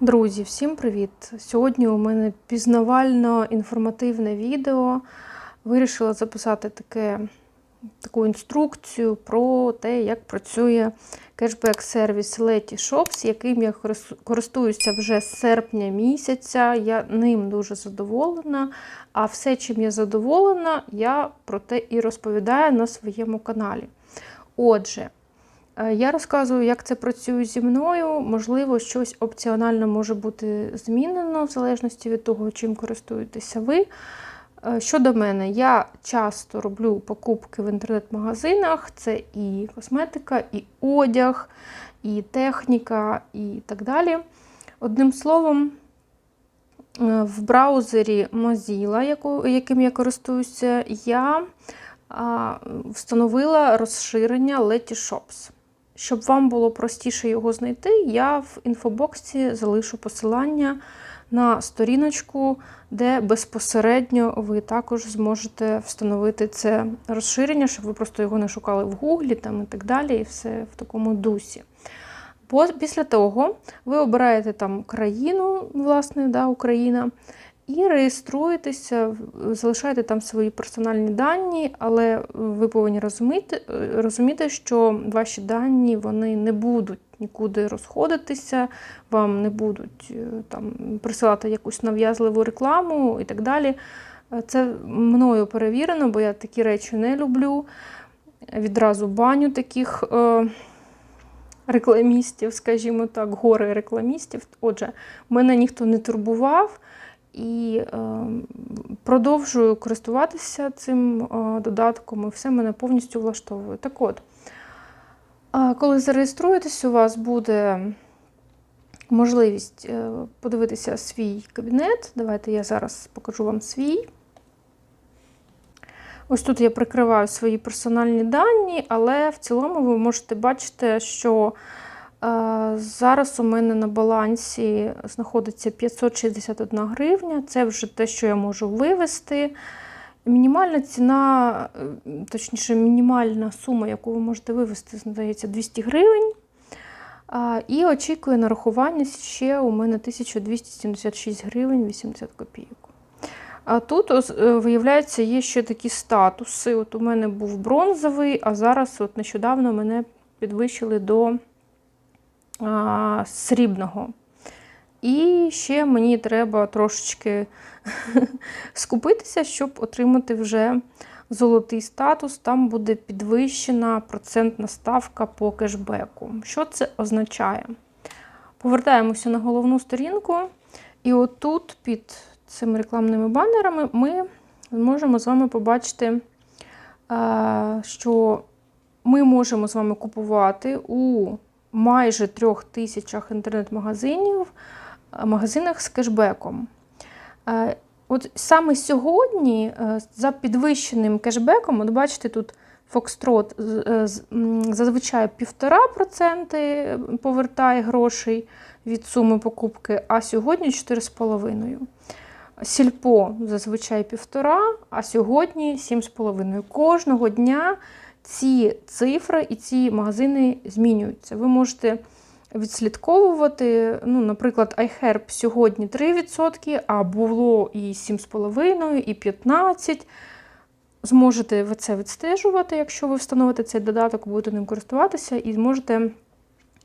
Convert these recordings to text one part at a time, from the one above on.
Друзі, всім привіт! Сьогодні у мене пізнавально-інформативне відео. Вирішила записати таке, таку інструкцію про те, як працює кешбек-сервіс Letyshops, яким я користуюся вже з серпня місяця. Я ним дуже задоволена. А все, чим я задоволена, я про те і розповідаю на своєму каналі. Отже, Я розказую, як це працює зі мною. Можливо, щось опціонально може бути змінено в залежності від того, чим користуєтеся ви. Е, Щодо мене, я часто роблю покупки в інтернет-магазинах. Це і косметика, і одяг, і техніка, і так далі. Одним словом, е, в браузері Mozilla, яким я користуюся, я встановила розширення Letyshops. Щоб вам було простіше його знайти, я в інфобоксі залишу посилання на сторіночку, де безпосередньо ви також зможете встановити це розширення, щоб ви просто його не шукали в Гуглі там і так далі, і все в такому дусі. Бо після того ви обираєте там країну, власне, да, Україна, і реєструєтеся, залишаєте там свої персональні дані, але ви повинні розуміти, розуміти, що ваші дані вони не будуть нікуди розходитися, вам не будуть е, там присилати якусь нав'язливу рекламу і так далі. Е, Це мною перевірено, бо я такі речі не люблю. Відразу баню таких е, рекламістів, скажімо так, гори рекламістів. Отже, мене ніхто не турбував і е, продовжую користуватися цим е, додатком, і все мене повністю влаштовує. Так от, е, коли зареєструєтесь, у вас буде можливість подивитися свій кабінет. Давайте я зараз покажу вам свій. Ось тут я прикриваю свої персональні дані, але в цілому ви можете бачити, що зараз у мене на балансі знаходиться 561 гривня. Це вже те, що я можу вивести. Мінімальна ціна, е, точніше, мінімальна сума, яку ви можете вивести, здається, 200 гривень. І очікує нарахування ще у мене 1276 гривень 80 копійок. А тут, е, виявляється, є ще такі статуси. От у мене був бронзовий, а зараз от нещодавно мене підвищили до а, срібного. І ще мені треба трошечки скупитися, щоб отримати вже золотий статус. Там буде підвищена процентна ставка по кешбеку. Що це означає? Повертаємося на головну сторінку, і отут під цими рекламними банерами ми можемо з вами побачити, е, що ми можемо з вами купувати у майже трьох тисячах інтернет-магазинів, е, магазинах з кешбеком. Е, От саме сьогодні е, за підвищеним кешбеком, от бачите, тут Фокстрот зазвичай 1,5% повертає грошей від суми покупки, а сьогодні 4,5%. Сільпо зазвичай 1,5%, а сьогодні 7,5%. Кожного дня ці цифри і ці магазини змінюються. Ви можете відслідковувати, ну, наприклад, iHerb сьогодні 3%, а було і 7,5%, і 15%. Зможете ви це відстежувати, якщо ви встановите цей додаток, будете ним користуватися, і зможете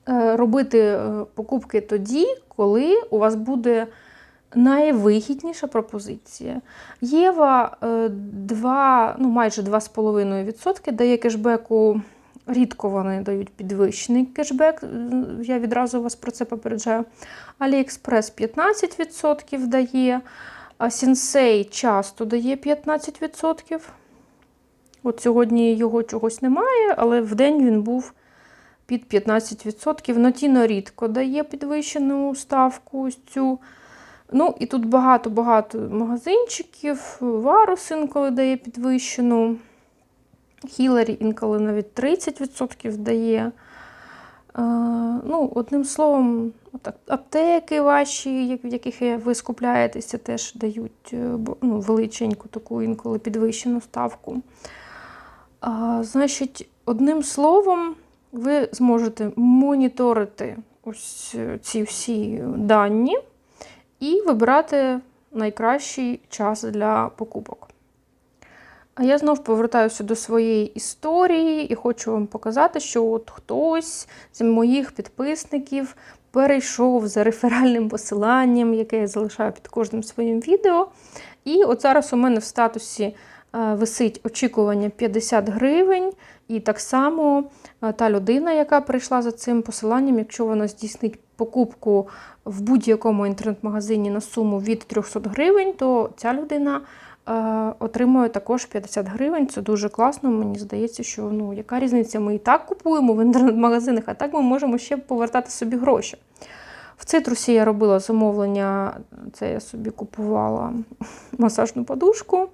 е, робити е, покупки тоді, коли у вас буде найвигідніша пропозиція. Єва е, 2, ну майже 2,5% дає кешбеку. Рідко вони дають підвищений кешбек, я відразу вас про це попереджаю. AliExpress 15% дає, Sensei часто дає 15%. От сьогодні його чогось немає, але в день він був під 15%. Notino рідко дає підвищену ставку ось цю. Ну, і тут багато-багато магазинчиків. Варус інколи дає підвищену. Хіларі інколи навіть 30% дає. Е, ну, Одним словом, аптеки ваші, в яких ви скупляєтеся, теж дають е, ну, величеньку таку інколи підвищену ставку. А, значить, одним словом, ви зможете моніторити ось ці всі дані і вибирати найкращий час для покупок. А я знов повертаюся до своєї історії і хочу вам показати, що от хтось з моїх підписників перейшов за реферальним посиланням, яке я залишаю під кожним своїм відео. І от зараз у мене в статусі е, висить очікування 50 гривень. І так само е, та людина, яка прийшла за цим посиланням, якщо вона здійснить покупку в будь-якому інтернет-магазині на суму від 300 гривень, то ця людина е, отримує також 50 гривень. Це дуже класно. Мені здається, що ну, яка різниця? Ми і так купуємо в інтернет-магазинах, а так ми можемо ще повертати собі гроші. В цитрусі я робила замовлення, це я собі купувала масажну подушку.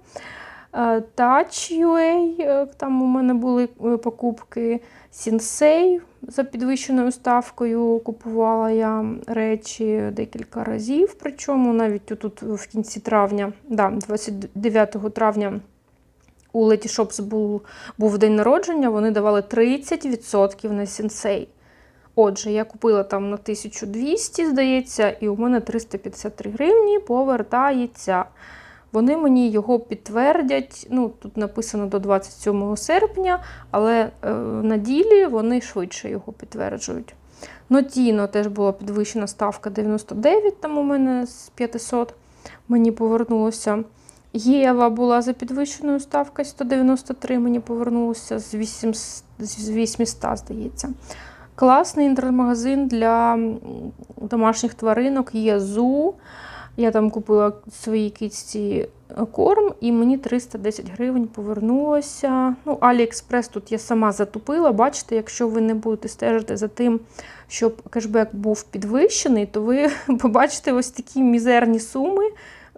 Е, Touch.ua, е, там у мене були е, покупки Sensei за підвищеною ставкою. Купувала я речі декілька разів. Причому навіть тут в кінці травня, да, 29 травня у Leti Shops був, був день народження, вони давали 30% на Sensei. Отже, я купила там на 1200, здається, і у мене 353 гривні повертається. Вони мені його підтвердять. Ну, тут написано до 27 серпня, але е, на ділі вони швидше його підтверджують. Нотіно теж була підвищена ставка 99, там у мене з 500 мені повернулося. Єва була за підвищеною ставкою 193, мені повернулося з 800, з 800 здається. Класний інтернет-магазин для домашніх тваринок є ЗУ. Я там купила своїй кітці корм, і мені 310 гривень повернулося. Ну, Аліекспрес тут я сама затупила. Бачите, якщо ви не будете стежити за тим, щоб кешбек був підвищений, то ви побачите ось такі мізерні суми.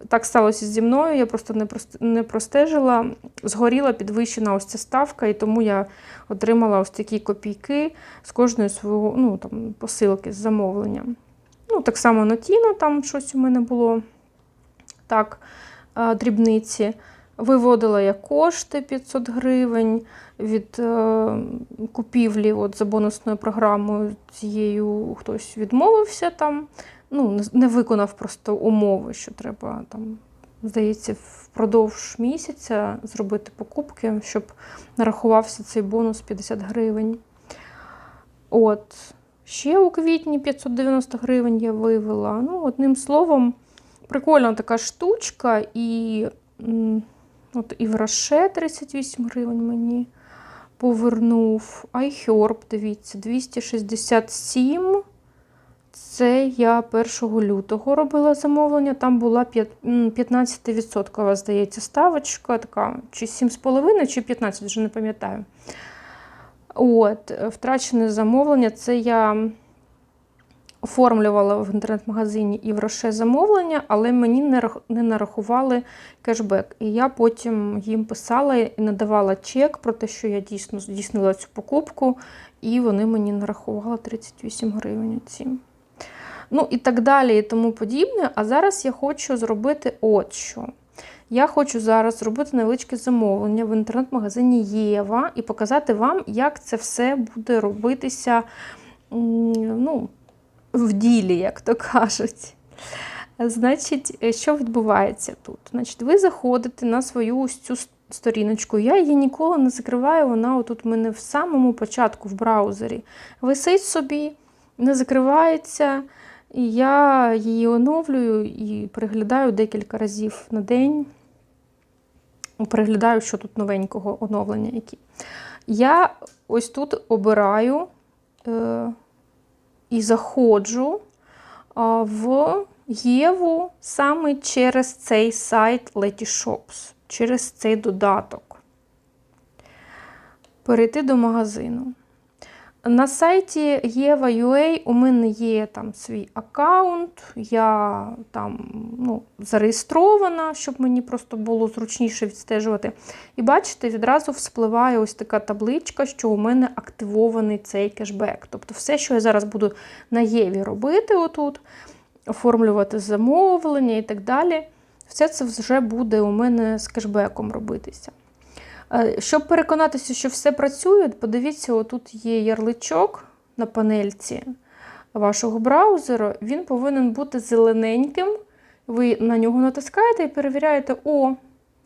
Так сталося зі мною, я просто не простежила. Згоріла підвищена ось ця ставка, і тому я отримала ось такі копійки з кожної свого ну, там, посилки з замовленням. Так само на Тіно там щось у мене було так, дрібниці. Виводила я кошти 500 гривень від е, купівлі от, за бонусною програмою. Цією хтось відмовився там, ну, не виконав просто умови, що треба там, здається, впродовж місяця зробити покупки, щоб нарахувався цей бонус 50 гривень. От. Ще у квітні 590 гривень я вивела. Ну, Одним словом, прикольна така штучка, і от і в Роше 38 гривень мені повернув. iHerb, дивіться, 267. Це я 1 лютого робила замовлення. Там була 15%, здається, ставочка, така, чи 7,5, чи 15, вже не пам'ятаю. От, е, Втрачене замовлення це я оформлювала в інтернет-магазині і Роше замовлення, але мені не нарахували кешбек. І я потім їм писала і надавала чек про те, що я дійсно здійснила цю покупку, і вони мені нарахували 38 гривень. Ці. Ну і так далі, і тому подібне. А зараз я хочу зробити от що. Я хочу зараз зробити невеличке замовлення в інтернет-магазині Єва і показати вам, як це все буде робитися ну, в ділі, як то кажуть. Значить, що відбувається тут? Значить, Ви заходите на свою ось цю сторіночку. Я її ніколи не закриваю, вона отут у мене в самому початку в браузері. Висить собі, не закривається. Я її оновлюю і переглядаю декілька разів на день переглядаю, що тут новенького оновлення. які. Я ось тут обираю е, і заходжу в Єву саме через цей сайт Letyshops, через цей додаток. Перейти до магазину. На сайті Єва.ua у мене є там свій аккаунт, я там ну, зареєстрована, щоб мені просто було зручніше відстежувати. І бачите, відразу вспливає ось така табличка, що у мене активований цей кешбек. Тобто все, що я зараз буду на Єві робити, отут, оформлювати замовлення і так далі, все це вже буде у мене з кешбеком робитися. Е, щоб переконатися, що все працює, подивіться, отут є ярличок на панельці. вашого браузера, він повинен бути зелененьким. Ви на нього натискаєте і перевіряєте о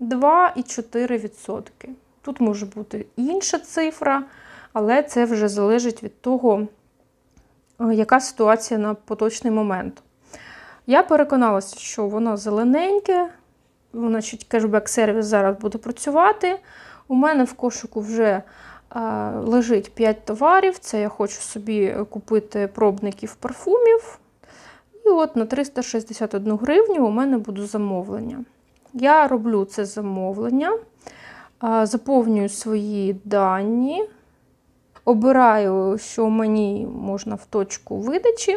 2,4%. Тут може бути інша цифра, але це вже залежить від того, е, яка ситуація на поточний момент. Я переконалася, що воно зелененьке, значить, кешбек-сервіс зараз буде працювати. У мене в кошику вже а, лежить 5 товарів. Це я хочу собі купити пробників парфумів. І от на 361 гривню у мене буде замовлення. Я роблю це замовлення, а, заповнюю свої дані, обираю, що мені можна в точку видачі.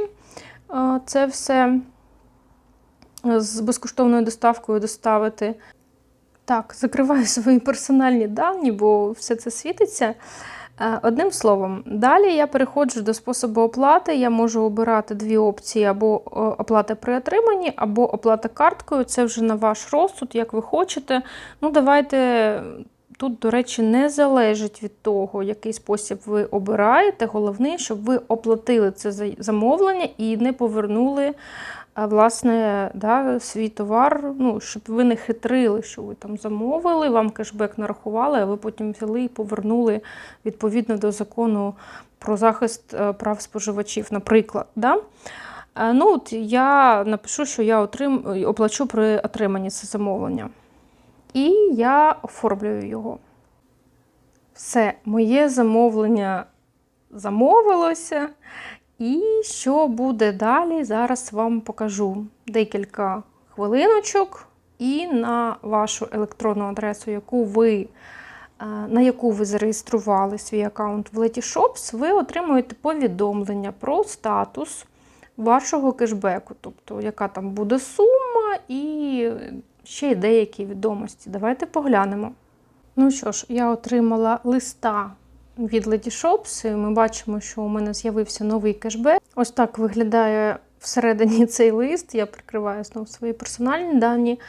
А, Це все з безкоштовною доставкою доставити. Так, закриваю свої персональні дані, бо все це світиться. Е, Одним словом, далі я переходжу до способу оплати. Я можу обирати дві опції: або е, оплата при отриманні, або оплата карткою. Це вже на ваш розсуд, як ви хочете. Ну, давайте. Тут, до речі, не залежить від того, який спосіб ви обираєте. Головне, щоб ви оплатили це замовлення і не повернули власне, да, свій товар, ну, щоб ви не хитрили, що ви там замовили, вам кешбек нарахували, а ви потім взяли і повернули відповідно до закону про захист е, прав споживачів, наприклад. Да? Е, ну, от Я напишу, що я отрим... оплачу при отриманні це замовлення. І я оформлюю його. Все, моє замовлення замовилося. І що буде далі, зараз вам покажу декілька хвилиночок, і на вашу електронну адресу, яку ви, е, на яку ви зареєстрували свій аккаунт в Letyshops, ви отримуєте повідомлення про статус вашого кешбеку, тобто, яка там буде сума, і ще деякі відомості. Давайте поглянемо. Ну що ж, я отримала листа від Letyshops. Ми бачимо, що у мене з'явився новий кешбек. Ось так виглядає всередині цей лист. Я прикриваю знову свої персональні дані.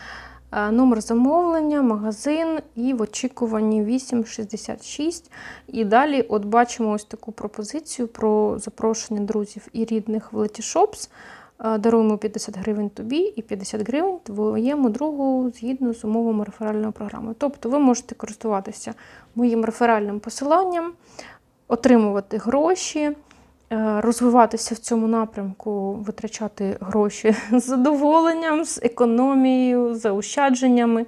Е, номер замовлення, магазин і в очікуванні 866. І далі от бачимо ось таку пропозицію про запрошення друзів і рідних в Letyshops. Е, даруємо 50 гривень тобі і 50 гривень твоєму другу згідно з умовами реферальної програми. Тобто ви можете користуватися моїм реферальним посиланням, отримувати гроші, е, розвиватися в цьому напрямку, витрачати гроші з задоволенням, з економією, заощадженнями.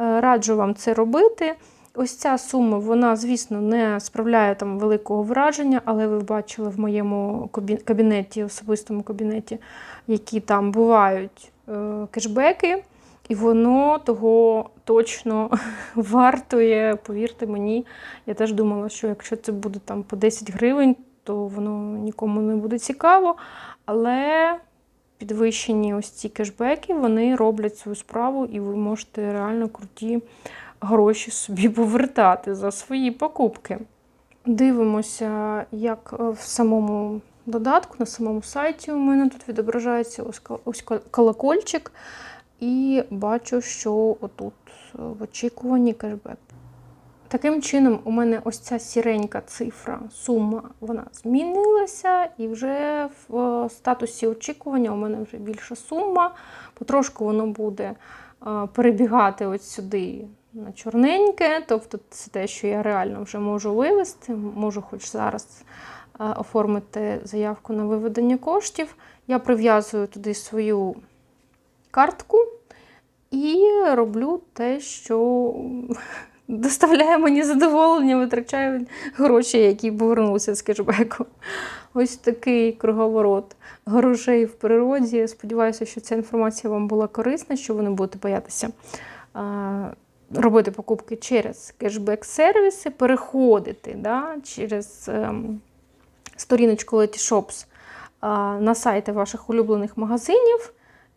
Е, раджу вам це робити. Ось ця сума, вона, звісно, не справляє там великого враження, але ви бачили в моєму кабінеті, особистому кабінеті, які там бувають е, кешбеки, і воно того точно вартує, повірте мені. Я теж думала, що якщо це буде там по 10 гривень, то воно нікому не буде цікаво. Але підвищені ось ці кешбеки, вони роблять свою справу, і ви можете реально круті гроші собі повертати за свої покупки. Дивимося, як в самому додатку, на самому сайті у мене тут відображається ось колокольчик. І бачу, що отут в очікуванні кешбек. Таким чином, у мене ось ця сіренька цифра, сума, вона змінилася, і вже в статусі очікування у мене вже більша сума. Потрошку воно буде перебігати ось сюди на чорненьке, тобто це те, що я реально вже можу вивести, можу хоч зараз е, оформити заявку на виведення коштів. Я прив'язую туди свою картку і роблю те, що доставляє мені задоволення, витрачаю гроші, які повернулися з кешбеку. Ось такий круговорот грошей в природі. Сподіваюся, що ця інформація вам була корисна, що ви не будете боятися робити покупки через кешбек-сервіси, переходити да, через ем, сторіночку Letyshops на сайти ваших улюблених магазинів.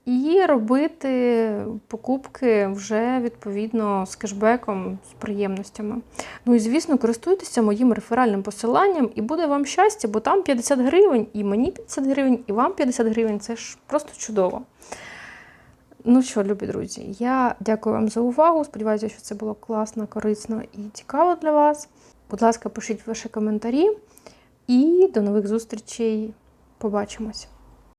І робити покупки вже відповідно з кешбеком, з приємностями. Ну і, звісно, користуйтеся моїм реферальним посиланням, і буде вам щастя, бо там 50 гривень, і мені 50 гривень, і вам 50 гривень це ж просто чудово. Ну що, любі друзі, я дякую вам за увагу. Сподіваюся, що це було класно, корисно і цікаво для вас. Будь ласка, пишіть ваші коментарі і до нових зустрічей Побачимось!